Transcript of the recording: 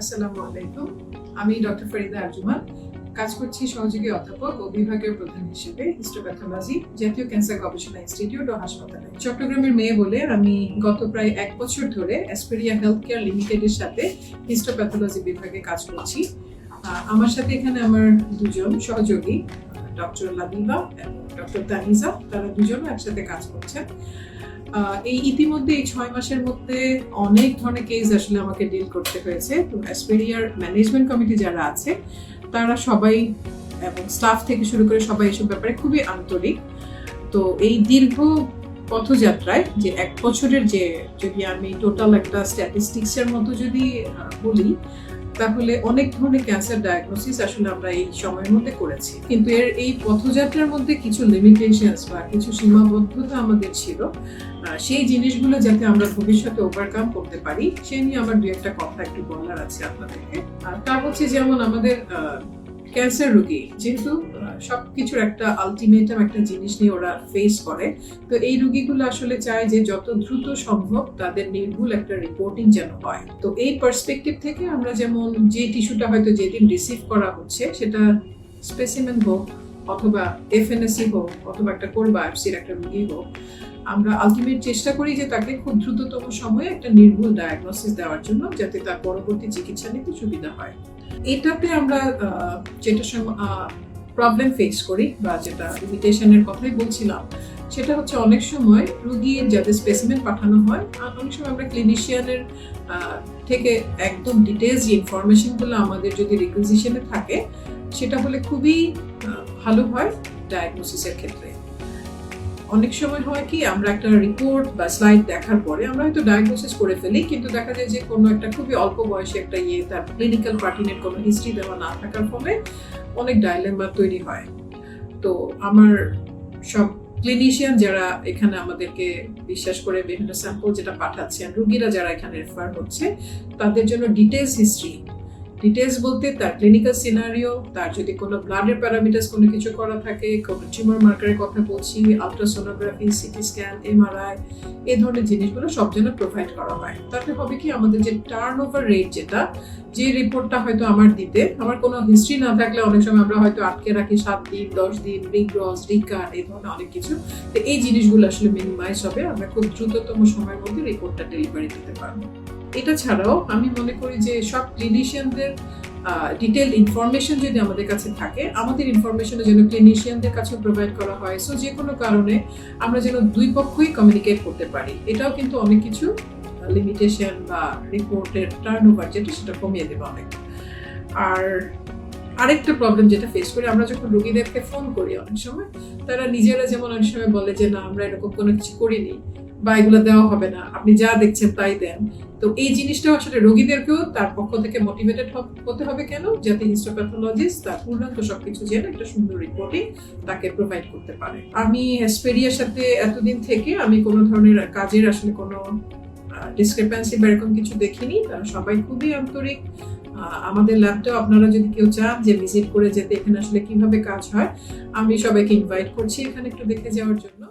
আসসালামু আলাইকুম। আমি ডক্টর ফরিদা আরজুমান, কাজ করছি সহযোগী অধ্যাপক ও বিভাগীয় প্রধান হিসেবে হিস্টোপ্যাথোলজি জাতীয় ক্যান্সার গবেষণা ইনস্টিটিউট ও হাসপাতালে। চট্টগ্রামের মেয়ে বলে আমি গত প্রায় এক বছর ধরে অ্যাসপেরিয়া হেলথ কেয়ার লিমিটেডের সাথে হিস্টোপ্যাথোলজি বিভাগে কাজ করছি। আমার সাথে এখানে আমার দুজন সহযোগী ডক্টর লাবিবা এবং ডক্টর তানিজা, তারা দুজনও একসাথে কাজ করছেন। এই ইতিমধ্যে এই ছয় মাসের মধ্যে অনেক ধরনের কেস আসলে আমাকে ডিল করতে হয়েছে। তো অ্যাসপেরিয়ার ম্যানেজমেন্ট কমিটি যারা আছে, তারা সবাই এবং স্টাফ থেকে শুরু করে সবাই এসব ব্যাপারে খুবই আন্তরিক। তো এই দীর্ঘ পথযাত্রায় যে এক বছরের যে, যদি আমি টোটাল একটা স্ট্যাটিস্টিক্সের মতো যদি বলি তাহলে অনেক ধরনের ক্যান্সার ডায়াগনোসিস আসলে আমরা এই সময়ের মধ্যে করেছি। কিন্তু এর এই পথযাত্রার মধ্যে কিছু লিমিটেশনস বা কিছু সীমাবদ্ধতা আমাদের ছিল। সেই জিনিসগুলো যাতে আমরা ভবিষ্যতে ওভারকাম করতে পারি, সে নিয়ে আমার দু একটা কথা একটু বলার আছে আপনাদেরকে। আর তা হচ্ছে যেমন আমাদের ক্যান্সার রোগী যেহেতু আহ, সবকিছুর একটা আলটিমেটাম একটা জিনিস নিয়ে ওরা ফেস করে তো এই রুগীগুলো আসলে চায় যে যত দ্রুত সম্ভব তাদের নির্ভুল একটা রিপোর্টিং যেন হয়। তো এই পার্সপেক্টিভ থেকে আমরা যেমন যে টিস্যুটা হয়তো যেদিন রিসিভ করা হচ্ছে সেটা স্পেসিমেন হোক অথবা এফএনএসি হোক অথবা একটা কোর বায়োপসির একটা রুগী হোক আমরা আলটিমেট চেষ্টা করি যে তাকে খুব দ্রুততম সময়ে একটা নির্ভুল ডায়াগনোসিস দেওয়ার জন্য যাতে তার পরবর্তী চিকিৎসা নিতে সুবিধা হয়। এটাতে আমরা যেটা প্রবলেম ফেস করি বা যেটা লিমিটেশনের কথাই বলছিলাম, সেটা হচ্ছে অনেক সময় রুগীর যাদের স্পেসিমেন পাঠানো হয় অনেক সময় আমরা ক্লিনিশিয়ানের থেকে একদম ডিটেলস যে ইনফরমেশনগুলো আমাদের যদি রিকুইজিশনে থাকে, সেটা হলে খুবই ভালো হয় ডায়াগনোসিসের ক্ষেত্রে। অনেক সময় হয় কি, আমরা একটা রিপোর্ট বা স্লাইড দেখার পরে আমরা হয়তো ডায়াগনোসিস করে ফেলি, কিন্তু দেখা যায় যে কোনো একটা খুবই অল্প বয়সে একটা ইয়ে তার ক্লিনিক্যাল পার্টিনের কোনো হিস্ট্রি দেওয়া না থাকার ফলে অনেক ডায়লেমা তৈরি হয়। তো আমার সব ক্লিনিশিয়ান যারা এখানে আমাদেরকে বিশ্বাস করে বিভিন্ন স্যাম্পল যেটা পাঠাচ্ছেন, রুগীরা যারা এখানে রেফার হচ্ছে, তাদের জন্য ডিটেলস হিস্ট্রি ডিটেলস বলতে তার ক্লিনিক্যাল সিনারিও তার যদি কোনো ব্লাডের প্যারামিটার্স কোনো কিছু করা থাকে, কোনো টিউমার মার্কারের কথা বলছি আলট্রাসোনোগ্রাফি সিটি স্ক্যান এমআরআই এই ধরনের জিনিসগুলো সব যেন প্রোভাইড করা হয়। তাতে হবে কি আমাদের যে টার্ন ওভার রেট যেটা, যে রিপোর্টটা হয়তো আমার দিতে, আমার কোনো হিস্ট্রি না থাকলে অনেক সময় আমরা হয়তো আটকে রাখি সাত দিন, দশ দিন রিগ্রস রিকার এই ধরনের অনেক কিছু। তো এই জিনিসগুলো আসলে মিনিমাইজ হবে। আমরা খুব দ্রুততম সময়ের মধ্যে রিপোর্টটা ডেলিভারি দিতে পারব। এটা ছাড়াও আমি মনে করি যে সব ক্লিনিশিয়ানদের ডিটেল ইনফরমেশন যদি আমাদের কাছে থাকে, আমাদের ইনফরমেশন যেন ক্লিনিশিয়ানদের কাছে প্রোভাইড করা হয়। সো যে কোনো কারণে আমরা যেন দুই পক্ষই কমিউনিকেট করতে পারি। এটাও কিন্তু অনেক কিছু লিমিটেশন বা রিপোর্টের টার্ন ওভার যেটা সেটা কমিয়ে দেবে অনেক। আর আরেকটা প্রবলেম যেটা ফেস করি, আমরা যখন রুগীদেরকে ফোন করি অনেক সময়, তারা নিজেরা যেমন অনেক সময় বলে যে, না, আমরা এরকম কোনো কিছু করিনি। বা এগুলো দেওয়া হবে না। আপনি যা দেখছেন তাই দেন। তো এই জিনিসটাও আসলে রোগীদেরকেও তার পক্ষ থেকে মোটিভেটেড হতে হবে কেন? যাতে হিস্টোপ্যাথোলজিস্ট তার পূর্ণাঙ্গ সবকিছু জেনে একটা সুন্দর রিপোর্টিং তাকে প্রোভাইড করতে পারে। আমি হেসপেরিয়ার সাথে এতদিন থেকে আমি কোনো ধরনের কাজের আসলে কোনো ডিসক্রিপেন্সি বা এরকম কিছু দেখিনি। তারা সবাই খুবই আন্তরিক। আমাদের ল্যাবটাও আপনারা যদি কেউ চান যে ভিজিট করে যেতে এখানে আসলে কীভাবে কাজ হয়, আমি সবাইকে ইনভাইট করছি এখানে একটু দেখে যাওয়ার জন্য।